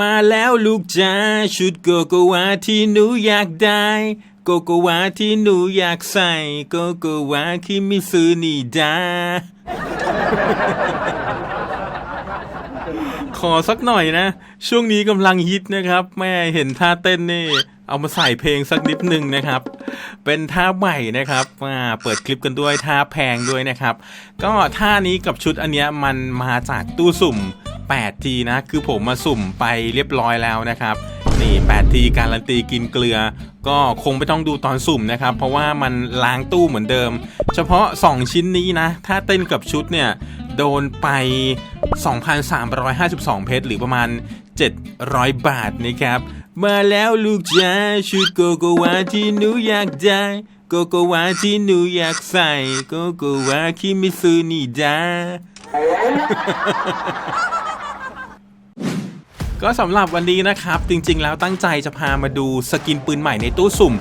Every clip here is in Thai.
มาแล้วลูกจ้าชุดโกโกวาที่หนูอยากได้ โกโกวาที่หนูอยากใส่ โกโกวาคิมิซูนิดาขอสักหน่อยนะ ช่วงนี้กำลังฮิตนะครับ แม่เห็นท่าเต้นนี่ เอามาใส่เพลงสักนิดหนึ่งนะครับ เป็นท่าใหม่นะครับมาเปิดคลิปกันด้วยท่าแพงด้วยนะครับ ก็ท่านี้กับชุดอันเนี้ยมันมาจากตู้สุ่ม 8 ทีนะ คือผมมาสุ่มไปเรียบร้อยแล้วนะครับนี่8ทีการันตีกินเกลือ ก็คงไม่ต้องดูตอนสุ่มนะครับ เพราะว่ามันล้างตู้เหมือนเดิม เฉพาะ 2 ชิ้นนี้นะ ถ้าเต้นกับชุดเนี่ย โดนไป 2,352 เพชรหรือประมาณ 700 บาทนะครับ มาแล้วลูกจ้าชุดโกโกวาที่หนูอยากได้โกโกวาที่หนูอยากใส่โกโกวาคิมิซูนิดา ก็สำหรับวันนี้นะครับ จริงๆ แล้วตั้งใจจะพามาดูสกินปืนใหม่ในตู้สุ่ม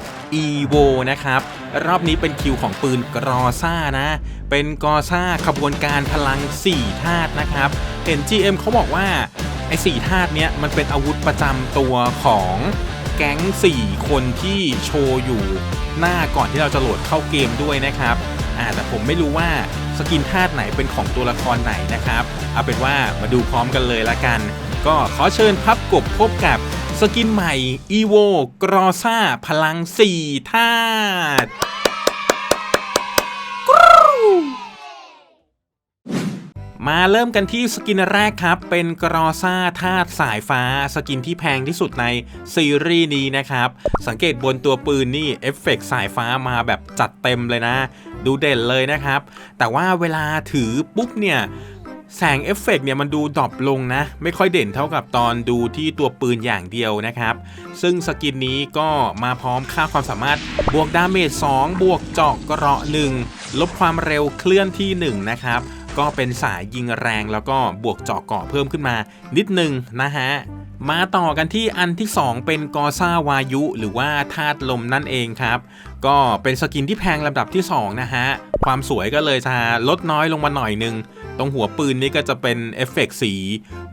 EVO นะครับ รอบนี้เป็นคิวของปืนกรอซ่านะ เป็นกรอซ่าขบวนการพลัง 4 ธาตุนะครับ เห็น GM เขาบอกว่าไอ้4ธาตุเนี้ยมันเป็นอาวุธประจำตัวของแก๊ง 4 คนที่โชว์อยู่หน้าก่อนที่เราจะโหลดเข้าเกมด้วยนะครับอ่าแต่ผมไม่รู้ว่า สกินธาตุไหนเป็นของตัวละครไหนนะครับ เอาเป็นว่ามาดูพร้อมกันเลยละกัน ก็ขอเชิญพับกบพบกับสกินใหม่อีโวกรอซ่าพลัง 4 ธาตุ มาเริ่มกันที่สกินแรกครับ เป็นกรอซ่าธาตุสายฟ้า สกินที่แพงที่สุดในซีรีส์นี้นะครับ สังเกตบนตัวปืนนี่เอฟเฟกต์สายฟ้ามาแบบจัดเต็มเลยนะ ดูเด่นเลยนะครับ แต่ว่าเวลาถือปุ๊บเนี่ยแสงเอฟเฟกต์เนี่ยมันดูดรอปลงนะ ไม่ค่อยเด่นเท่ากับตอนดูที่ตัวปืนอย่างเดียวนะครับ ซึ่งสกินนี้ก็มาพร้อมค่าความสามารถบวกดาเมจ2บวกเจาะเกราะ1ลบความเร็วเคลื่อนที่ 1 นะครับ ก็เป็นสายยิงแรงแล้วก็บวกเจาะเกาะเพิ่มขึ้นมานิดนึงนะฮะ มาต่อกันที่อันที่ 2 เป็นกอซ่าวายุ หรือว่าธาตุลมนั่นเองครับ ก็เป็นสกินที่แพงลำดับที่ 2 นะฮะ ความสวยก็เลยจะลดน้อยลงมาหน่อยนึง ตรงหัวปืนนี่ก็จะเป็นเอฟเฟกต์สี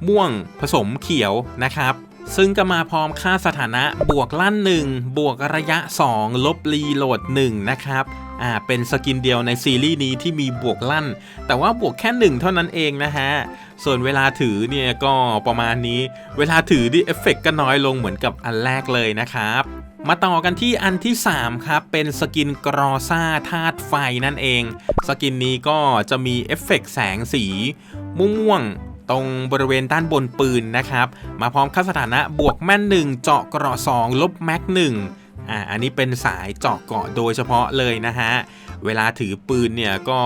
ม่วงผสมเขียวนะครับซึ่งก็มาพร้อมค่าสถานะบวกลั่น 1 บวกระยะ 2 ลบรีโหลด 1 นะครับ อ่าเป็นสกินเดียวในซีรีส์นี้ที่มีบวกลั่น แต่ว่าบวกแค่1เท่านั้นเองนะฮะ ส่วนเวลาถือเนี่ยก็ประมาณนี้ เวลาถือดิเอฟเฟกก็น้อยลงเหมือนกับอันแรกเลยนะครับมาต่อกันที่อันที่ 3 ครับ เป็นสกินกรอซ่าธาตุไฟนั่นเอง สกินนี้ก็จะมีเอฟเฟกต์แสงสี ม่วงๆตรงบริเวณด้านบนปืนนะครับ มาพร้อมค่าสถานะบวกแม่น 1 เจาะกราะ2ลบแม็ก1 อ่าอันนี้เป็นสายเจาะเกาะโดยเฉพาะเลยนะฮะ เวลาถือปืนเนี่ยก็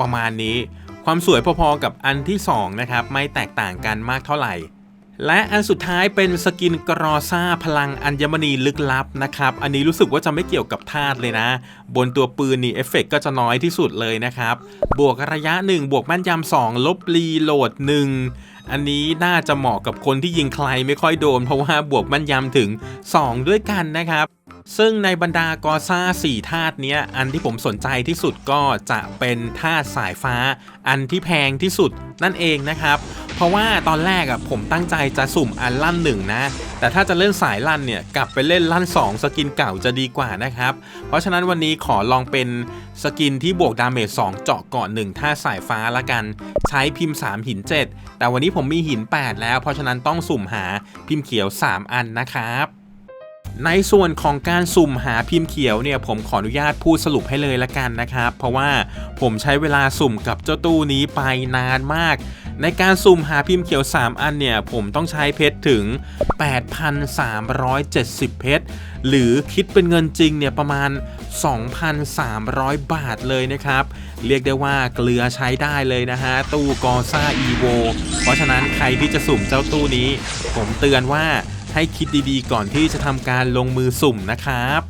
ประมาณนี้ ความสวยพอๆกับอันที่ 2 นะครับ ไม่แตกต่างกันมากเท่าไหร่ และอันสุดท้ายเป็นสกินกรอซ่าพลังอัญมณีลึกลับนะครับ อันนี้รู้สึกว่าจะไม่เกี่ยวกับธาตุเลยนะ บนตัวปืนนี่เอฟเฟกก็จะน้อยที่สุดเลยนะครับ บวกระยะ 1 บวกแม่นยำ2ลบรีโหลด 1อันนี้น่าจะเหมาะกับคนที่ยิงใครไม่ค่อยโดน เพราะว่าบวกแม่นยำถึง 2 ด้วยกันนะครับ ซึ่งในบรรดากอซ่า4ธาตุเนี้ย อันที่ผมสนใจที่สุดก็จะเป็นธาตุสายฟ้า อันที่แพงที่สุดนั่นเองนะครับ เพราะว่าตอนแรกอะผมตั้งใจจะสุ่มอันลั่นหนึ่งนะ แต่ถ้าจะเล่นสายลั่นเนี่ย กลับไปเล่นลั่น 2 สกินเก่าจะดีกว่านะครับ เพราะฉะนั้นวันนี้ขอลองเป็นสกินที่บวกดาเมจ2เจาะเกาะ1ท่าสายฟ้าละกัน ใช้พิมพ์ 3 หิน 7 แต่วันนี้ผมมีหิน 8 แล้วเพราะฉะนั้นต้องสุ่มหาพิมพ์เขียว 3 อันนะครับ ในส่วนของการสุ่มหาพิมพ์เขียวเนี่ยผมขออนุญาตพูดสรุปให้เลยละกันนะครับ เพราะว่าผมใช้เวลาสุ่มกับเจ้าตู้นี้ไปนานมาก ในการสุ่มหาพิมพ์เขียว 3 อันเนี่ยผมต้องใช้เพชรถึง 8,370 เพชรหรือคิดเป็นเงินจริงเนี่ยประมาณ 2,300 บาทเลยนะครับ เรียกได้ว่าเกลือใช้ได้เลยนะฮะ ตู้กอซ่าอีโวเพราะฉะนั้นใครที่จะสุ่มเจ้าตู้นี้ ผมเตือนว่า ให้คิดดีๆ ก่อนที่จะทำการลงมือสุ่มนะครับ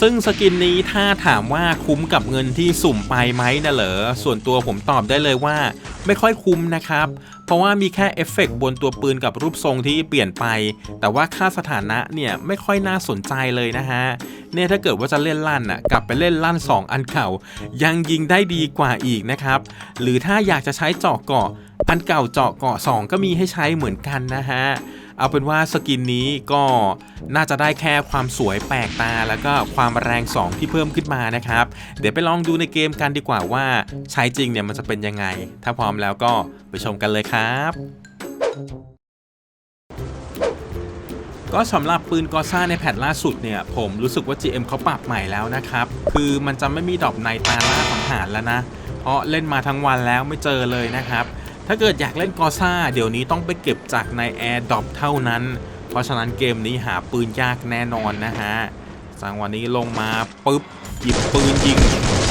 ซึ่งสกินนี้ถ้าถามว่าคุ้มกับเงินที่สุ่มไปไหมนะเหรอส่วนตัวผมตอบได้เลยว่า ไม่ค่อยคุ้มนะครับ เพราะว่ามีแค่เอฟเฟกต์บนตัวปืนกับรูปทรงที่เปลี่ยนไป แต่ว่าค่าสถานะเนี่ยไม่ค่อยน่าสนใจเลยนะฮะเนี่ยถ้าเกิดว่าจะเล่นลั่นอะกลับไปเล่นลั่น 2 อันเก่า ยังยิงได้ดีกว่าอีกนะครับ หรือถ้าอยากจะใช้เจาะเกาะอันเก่าเจาะเกาะ 2 ก็มีให้ใช้เหมือนกันนะฮะ เอาเป็นว่าสกินนี้ก็น่าจะได้แค่ความสวยแปลกตา แล้วก็ความแรง 2 ที่เพิ่มขึ้นมานะครับ เดี๋ยวไปลองดูในเกมกันดีกว่าว่าใช้จริงเนี่ยมันจะเป็นยังไง ถ้าพร้อมแล้วก็ไปชมกันเลยครับก็สำหรับปืนกอซ่าในแพทล่าสุดเนี่ย ผมรู้สึกว่า GM เขาปรับใหม่แล้วนะครับ คือมันจะไม่มีดอปในตาล่าสังหารแล้วนะ เพราะเล่นมาทั้งวันแล้วไม่เจอเลยนะครับ ถ้าเกิดอยากเล่นกอซ่าเดี๋ยวนี้ต้องไปเก็บจากในแอร์ดอปเท่านั้น เพราะฉะนั้นเกมนี้หาปืนยากแน่นอนนะฮะสังวันนี้ลงมาปุ๊บหยิบปืนยิง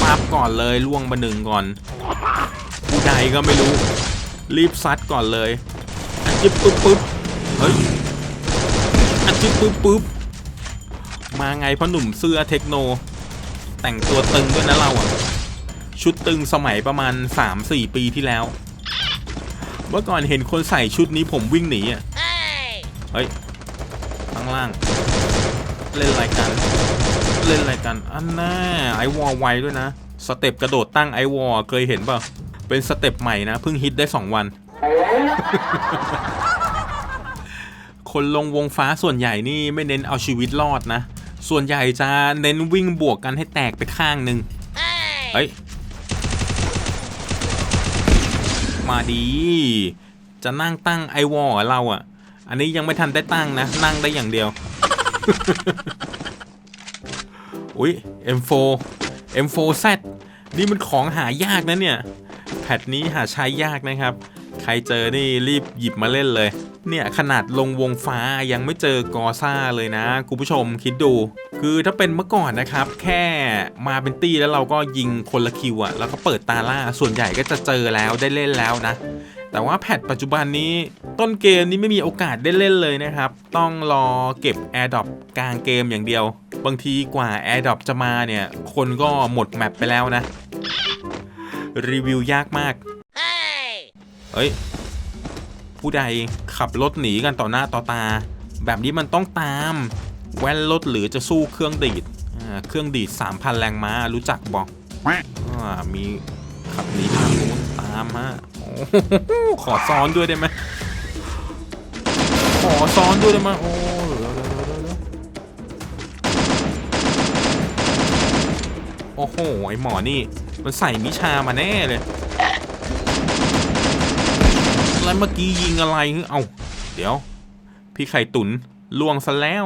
ปั๊บก่อนเลยล่วงมาหนึ่งก่อนผู้ใดก็ไม่รู้ รีบซัดก่อนเลยอันจิบปุ๊บปุ๊บเฮ้ยอันจิบปุ๊บปุ๊บมาไงพ่อหนุ่มเสื้อเทคโน แต่งตัวตึงด้วยนะเราอะชุดตึงสมัยประมาณ 3-4 ปีที่แล้ว เมื่อก่อนเห็นคนใส่ชุดนี้ผมวิ่งหนีอะเฮ้ยข้างล่าง เล่นอะไรกันเล่นอะไรกันอันน่าไอวอลไวด้วยนะ สเต็ปกระโดดตั้งไอวอลเคยเห็นป่ะเป็นสเต็ปใหม่นะเพิ่งฮิตได้ 2 วัน คนลงวงฟ้าส่วนใหญ่นี่ไม่เน้นเอาชีวิตรอดนะ ส่วนใหญ่จะเน้นวิ่งบวกกันให้แตกไปข้างหนึ่งเฮ้ย มาดี จะนั่งตั้งไอวอลเราอะ่ะ อันนี้ยังไม่ทันได้ตั้งนะ นั่งได้อย่างเดียว อุ้ย M4 M4Z นี่มันของหายากนะเนี่ย แพทนี้หาใช้ยากนะครับ ใครเจอนี่รีบหยิบมาเล่นเลย เนี่ยขนาดลงวงฟ้ายังไม่เจอกอซ่าเลยนะคุณผู้ชมคิดดู คือถ้าเป็นเมื่อก่อนนะครับ แค่มาเป็นตี้แล้วเราก็ยิงคนละคิวอะแล้วก็เปิดตาล่าส่วนใหญ่ก็จะเจอแล้วได้เล่นแล้วนะ แต่ว่าแพทปัจจุบันนี้ต้นเกมนี้ไม่มีโอกาสได้เล่นเลยนะครับ ต้องรอเก็บ Air d r o p กลางเกมอย่างเดียว บางทีกว่า Air d r o p จะมาเนี่ย คนก็หมดแมปไปแล้วนะ รีวิวยากมากเฮ้ย ผู้ใดขับรถหนีกันต่อหน้าต่อตา แบบนี้มันต้องตาม แว่นรถหรือจะสู้เครื่องดีดเครื่องดีด 3,000 แรงม้ารู้จักบอกมีขับหนีทางนู้นตามฮะขอซ้อนด้วยได้ไหมขอซ้อนด้วยได้ไหมโอ้โอ้โห ไอหมอนี่ มันใส่มิชามาแน่เลย แล้วเมื่อกี้ยิงอะไรฮึเอาเดี๋ยว พี่ไข่ตุนล่วงซะแล้ว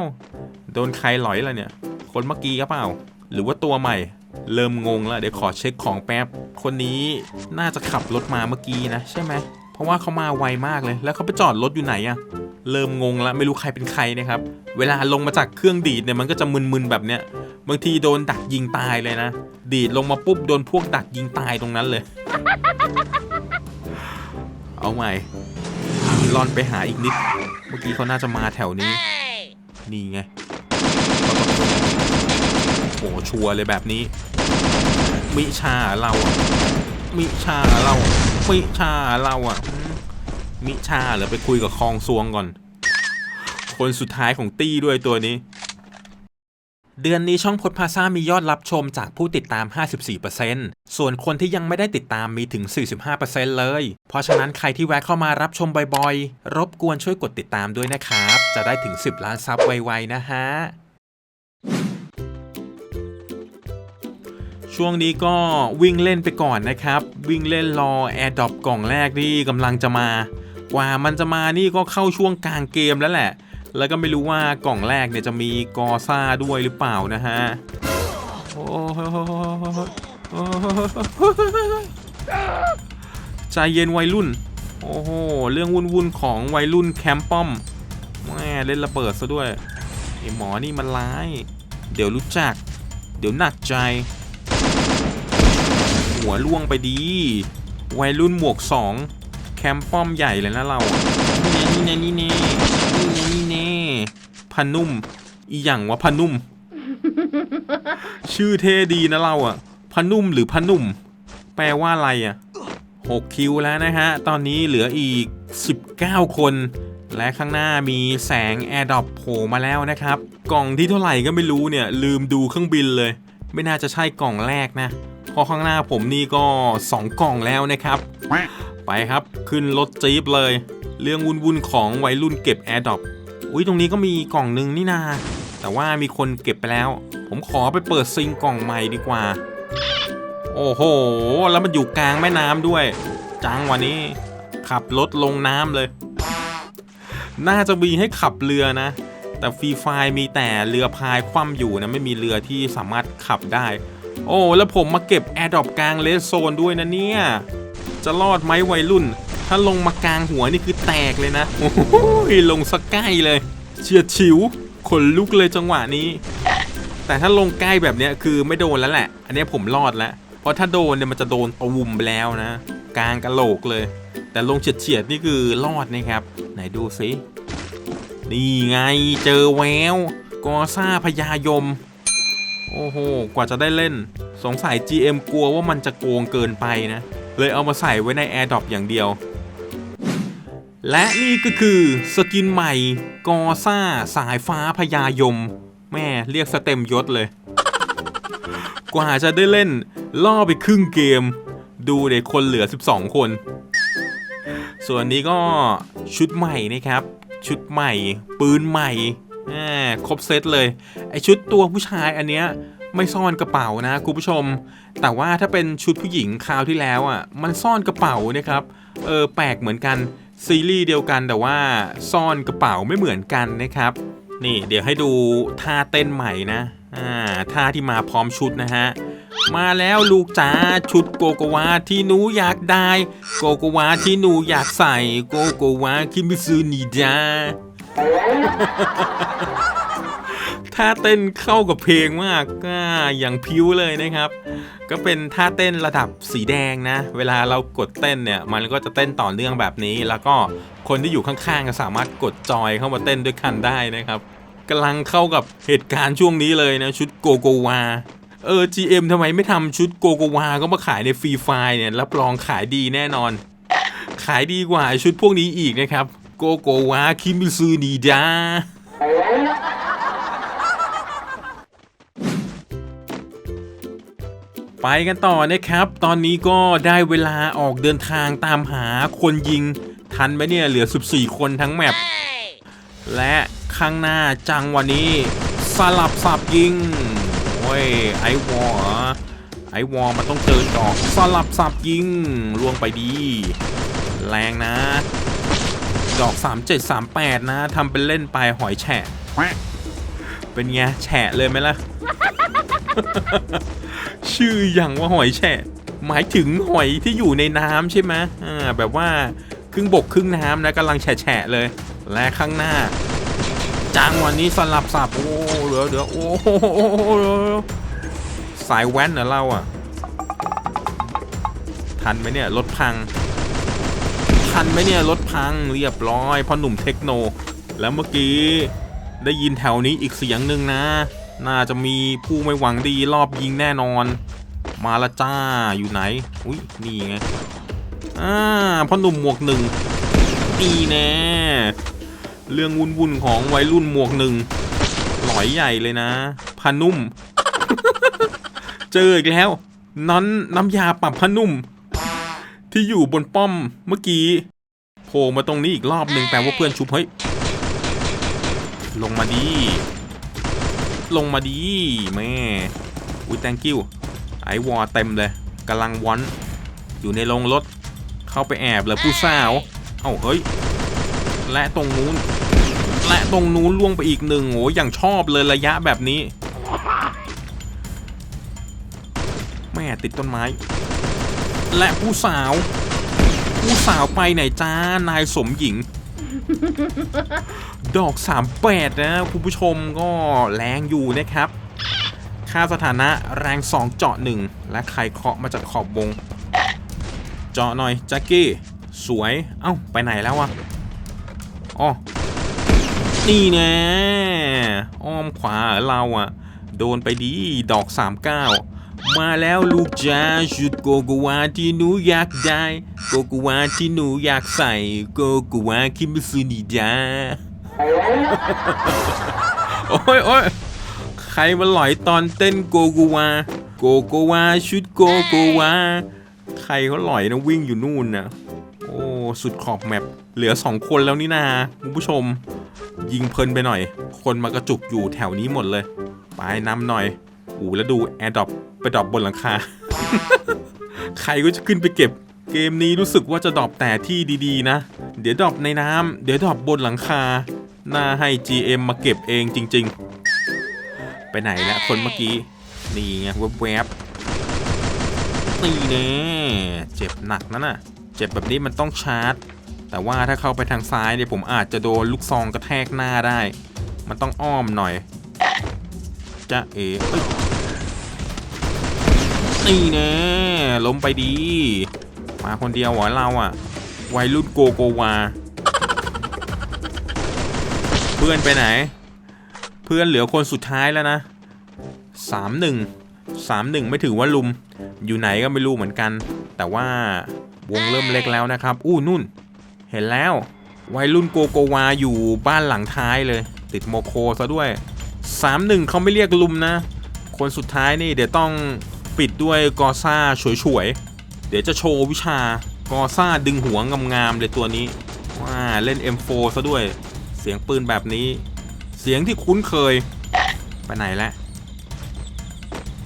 โดนใครหลอยล่ะเนี่ย คนเมื่อกี้ก็เปล่า หรือว่าตัวใหม่ เริ่มงงแล้วเดี๋ยวขอเช็คของแป๊บ คนนี้น่าจะขับรถมาเมื่อกี้นะใช่ไหมเพราะว่าเขามาไวมากเลย แล้วเขาไปจอดรถอยู่ไหนอะเริ่มงงแล้วไม่รู้ใครเป็นใครนะครับ เวลาลงมาจากเครื่องดีดเนี่ยมันก็จะมึนๆแบบเนี้ยบางทีโดนดักยิงตายเลยนะ ดีดลงมาปุ๊บโดนพวกดักยิงตายตรงนั้นเลย เอาใหม่ลอนไปหาอีกนิด เมื่อกี้เขาน่าจะมาแถวนี้ นี่ไง โอ้ชัวร์เลยแบบนี้ มิชาเราอะมิชาเรามิชาเราอะมมิชาเหรอไปคุยกับคองซวงก่อน คนสุดท้ายของตี้ด้วยตัวนี้ เดือนนี้ช่องพดพาซามียอดรับชมจากผู้ติดตาม 54%ส่วนคนที่ยังไม่ได้ติดตามมีถึง 45%เลย เพราะฉะนั้นใครที่แวะเข้ามารับชมบ่อยๆ รบกวนช่วยกดติดตามด้วยนะครับ จะได้ถึง 10 ล้านซับไวๆนะฮะช่วงนี้ก็วิ่งเล่นไปก่อนนะครับ วิ่งเล่นรอ Air d r o p กล่องแรกที่กำลังจะมา กว่ามันจะมานี่ก็เข้าช่วงกลางเกมแล้วแหละ แล้วก็ไม่รู้ว่ากล่องแรกเนี่ยจะมีกอซ่าด้วยหรือเปล่านะฮะโอ้ใจเย็นวัยรุ่น โอ้โห เรื่องวุ่นๆของวัยรุ่นแคมป์ป้อมแม่เล่นระเบิดซะด้วยไอหมอนี่มันร้าย เดี๋ยวรู้จัก เดี๋ยวหนักใจ หัวล่วงไปดี วัยรุ่นหมวกสองแคมป์ป้อมใหญ่เลยนะเรา นี่นี่นี่นี่ พานุ่ม อีหยังวะพานุ่ม ชื่อเท่ดีนะเราอะพานุ่มหรือพานุ่ม แปลว่าอะไรอะ6คิวแล้วนะฮะ ตอนนี้เหลืออีก 19 คน และข้างหน้ามีแสงแอร์ดรอปโผล่มาแล้วนะครับ กล่องที่เท่าไหร่ก็ไม่รู้เนี่ย ลืมดูเครื่องบินเลย ไม่น่าจะใช่กล่องแรกนะเพราะข้างหน้าผมนี่ก็ 2 กล่องแล้วนะครับ ไปครับขึ้นรถจี๊ปเลย เรื่องวุ่นๆของวัยรุ่นเก็บแอร์ดรอป อุ้ยตรงนี้ก็มีกล่องหนึ่งนี่นา แต่ว่ามีคนเก็บไปแล้ว ผมขอไปเปิดซิงกล่องใหม่ดีกว่า โอ้โห แล้วมันอยู่กลางแม่น้ำด้วย จังวันนี้ ขับรถลงน้ำเลย น่าจะมีให้ขับเรือนะ แต่ฟรีไฟมีแต่เรือพายคว่ำอยู่นะ ไม่มีเรือที่สามารถขับได้ โอ้ แล้วผมมาเก็บแอร์ดรอปกลางเลสโซนด้วยนะเนี่ย จะรอดไหมวัยรุ่น ถ้าลงมากลางหัวนี่คือแตกเลยนะโอ้โหลงสกใกล้เลย เฉียดฉิวขนลุกเลยจังหวะนี้ แต่ถ้าลงใกล้แบบนี้คือไม่โดนแล้วแหละ อันนี้ผมรอดแล้ว เพราะถ้าโดนเนี่ยมันจะโดนตูมไปแล้วนะ กลางกะโหลกเลย แต่ลงเฉียดเฉียดนี่คือรอดนะครับ ไหนดูสินี่ไงเจอแววกอซ่าพญายม โอ้โห กว่าจะได้เล่น สงสัย GM กลัวว่ามันจะโกงเกินไปนะ เลยเอามาใส่ไว้ใน AirDrop อย่างเดียว และนี่ก็คือสกินใหม่กอซ่าสายฟ้าพญายม แม่เรียกสเต็มยศเลย กว่าจะได้เล่น ล่อไปครึ่งเกม ดูเด็กคนเหลือ 12 คน ส่วนนี้ก็ชุดใหม่นะครับ ชุดใหม่ ปืนใหม่ครบเซตเลย ไอชุดตัวผู้ชายอันเนี้ยไม่ซ่อนกระเป๋านะคุณผู้ชม แต่ว่าถ้าเป็นชุดผู้หญิงคราวที่แล้วอะ มันซ่อนกระเป๋านะครับ เออแปลกเหมือนกัน ซีรีส์เดียวกันแต่ว่าซ่อนกระเป๋าไม่เหมือนกันนะครับ นี่เดี๋ยวให้ดูท่าเต้นใหม่นะอ่าท่าที่มาพร้อมชุดนะฮะมาแล้วลูกจ๋าชุดโกโกวาที่หนูอยากได้ โกโกวาที่หนูอยากใส่ โกโกวาคิมิซูนิดา ท่าเต้นเข้ากับเพลงมากก็อย่างพิ้วเลยนะครับ ก็เป็นท่าเต้นระดับสีแดงนะ เวลาเรากดเต้นเนี่ย มันก็จะเต้นต่อเนื่องแบบนี้ แล้วก็คนที่อยู่ข้างๆก็สามารถกดจอยเข้ามาเต้นด้วยกันได้นะครับกำลังเข้ากับเหตุการณ์ช่วงนี้เลยนะชุดโกโกวาเออ GM ทำไมไม่ทำชุดโกโกวา ก็มาขายในฟรีไฟล์เนี่ยรับรองขายดีแน่นอน ขายดีกว่าชุดพวกนี้อีกนะครับ โกโกวา คิมิซูนิดา ไปกันต่อนะครับ ตอนนี้ก็ได้เวลาออกเดินทางตามหาคนยิง ทันไหมเนี่ยเหลือ 14 คนทั้งแมปและข้างหน้าจังวันนี้ สลับสับยิง โอ้ย ไอวอร์ไอวอร์มันต้องเจอดอก สลับสับยิงล่วงไปดี แรงนะ ดอก 3738 นะทำเป็นเล่นไปหอยแฉะเป็นไงแฉะเลยไหมล่ะ ชื่ออย่างว่าหอยแฉะหมายถึงหอยที่อยู่ในน้ำใช่ไหมอ่าแบบว่าครึ่งบกครึ่งน้ำนะกำลังแฉะเลย และข้างหน้าจังวันนี้สลับสับโอ้เหลือเหลือโอ้สายแว้นเหรอเราอะ ทันไหมเนี่ยรถพัง ทันไหมเนี่ยรถพังเรียบร้อยเพอหนุ่มเทคโน แล้วเมื่อกี้ได้ยินแถวนี้อีกเสียงหนึ่งนะ น่าจะมีผู้ไม่หวังดีรอบยิงแน่นอน มาละจ้าอยู่ไหน อุ้ยนี่ไง อ่าพ่อหนุ่มหมวกหนึ่งนี่แน่เรื่องวุ่นวุ่นของวัยรุ่นหมวกหนึ่งหลอยใหญ่เลยนะพานุ่ม เจออีกแล้วน้อนน้ำยาปรับพานุ่ม ที่อยู่บนป้อมเมื่อกี้โผล่มาตรงนี้อีกรอบหนึ่งแปลว่าเพื่อนชุบเฮ้ยลงมาดี ลงมาดีแม่อุ้ย thank you ไอวอเต็มเลยกำลังวอนอยู่ในโรงรถเข้าไปแอบเลยผู้สาวเอ้าเฮ้ย และตรงนู้น และตรงนู้นล่วงไปอีกหนึ่งโอ้ยอย่างชอบเลยระยะแบบนี้ แม่ติดต้นไม้ และผู้สาว ผู้สาวไปไหนจ้านายสมหญิง ดอก 38 นะ คุณผู้ชมก็แรงอยู่นะครับ ค่าสถานะแรง 2 เจาะ 1 และใครเคาะมาจากขอบวง เจาะหน่อยแจ็คกี้ สวย เอ้า ไปไหนแล้ววะอ๋อนี่แน่อ้อมขวาเราอะโดนไปดีดอก 39 มาแล้วลูกจ้าชุดโกโกวาที่หนูอยากได้ โกโกวาที่หนูอยากใส่ โกโกวาคิมิซุนิดา โอ้ยโอ้ยใครมาหลอยตอนเต้นโกโกวา โกโกวาชุดโกโกวา ใครเขาหลอยนะวิ่งอยู่นู่นนะโอ้สุดขอบแมปเหลือ2คนแล้วนี่นาคุณผู้ชม ยิงเพลินไปหน่อย คนมากระจุกอยู่แถวนี้หมดเลย ไปนำหน่อยอูแล้วดูแอร์ดรอปไปดรอปบนหลังคา ใครก็จะขึ้นไปเก็บ เกมนี้รู้สึกว่าจะดรอปแต่ที่ดีๆนะ เดี๋ยวดรอปในน้ำเดี๋ยวดรอปบนหลังคา น่าให้ GM มาเก็บเองจริง ๆ ไปไหนละคนเมื่อกี้ นี่ไงแวบๆนี่แน่เจ็บหนักนั่นน่ะ เจ็บแบบนี้มันต้องชาร์จ แต่ว่าถ้าเข้าไปทางซ้ายเนี่ยผมอาจจะโดนลูกซองกระแทกหน้าได้ มันต้องอ้อมหน่อยจะเอ๋เอ้ยนี่แน่ล้มไปดี มาคนเดียวหรอเราอะวัยรุ่นโกโกวา พื่อนไปไหน เพื่อนเหลือคนสุดท้ายแล้วนะสามหนึ่งสามหนึ่งไม่ถือว่าลุม อยู่ไหนก็ไม่รู้เหมือนกัน แต่ว่าวงเริ่มเล็กแล้วนะครับ อู้นุ่น เห็นแล้ว วัยรุ่นโกโกวาอยู่บ้านหลังท้ายเลย ติดโมโคซะด้วยสามหนึ่งเขาไม่เรียกลุมนะ คนสุดท้ายนี่เดี๋ยวต้องปิดด้วยกอซ่าฉวยๆ เดี๋ยวจะโชว์วิชากอซ่าดึงหัวงามๆเลยตัวนี้ ว่าเล่น M4 ซะด้วย เสียงปืนแบบนี้ เสียงที่คุ้นเคย ไปไหนแล้ว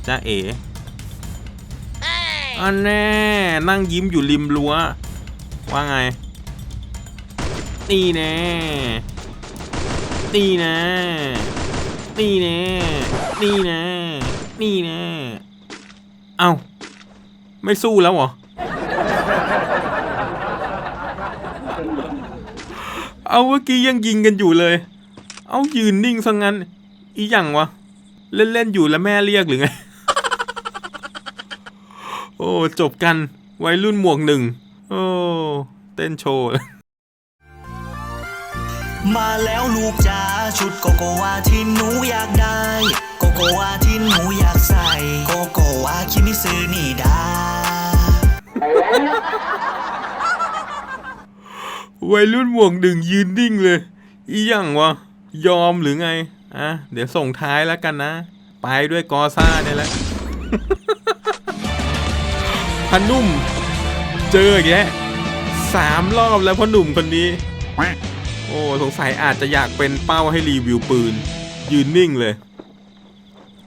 จ้าเอ๋อันแน่นั่งยิ้มอยู่ริมรั้ว ว่าไง นี่แน่นี่แน่นี่แน่นี่แน่นี่แน่ เอ้า ไม่สู้แล้วเหรอ เอาเมื่อกี้ยังยิงกันอยู่เลย เอายืนนิ่งซะงั้น อีหยังวะ เล่นๆอยู่แล้วแม่เรียกหรือไง โอ้จบกันวัยรุ่นหมวกหนึ่ง โอ้เต้นโชว์มาแล้วลูกจ๋าชุดโกโกวาที่หนูอยากได้ โกโกวาที่หนูอยากใส่ โกโกวาคิมิซึนี่ดา วัยรุ่นหมวกหนึ่งยืนนิ่งเลย อีหยังวะ ยอมหรือไง อะ เดี๋ยวส่งท้ายแล้วกันนะ ไปด้วยกอซ่าเนี่ยแหละพันุ่ม เจออีกแล้วสามรอบแล้วพ่อหนุ่มคนนี้ โอ้ สงสัยอาจจะอยากเป็นเป้าให้รีวิวปืน ยืนนิ่งเลย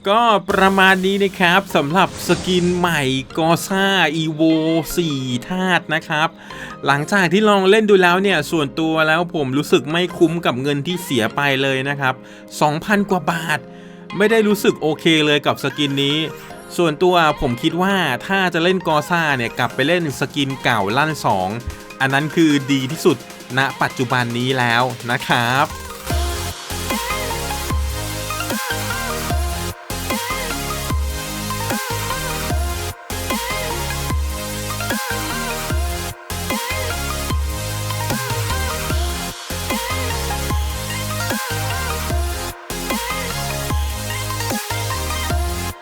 ก็ประมาณนี้นะครับสำหรับสกินใหม่กอซ่าอีโว4ธาตุนะครับ หลังจากที่ลองเล่นดูแล้วเนี่ย ส่วนตัวแล้วผมรู้สึกไม่คุ้มกับเงินที่เสียไปเลยนะครับ 2,000 กว่าบาท ไม่ได้รู้สึกโอเคเลยกับสกินนี้ ส่วนตัวผมคิดว่าถ้าจะเล่นกอซ่าเนี่ย กลับไปเล่นสกินเก่าลั่น 2 อันนั้นคือดีที่สุดณปัจจุบันนี้แล้วนะครับ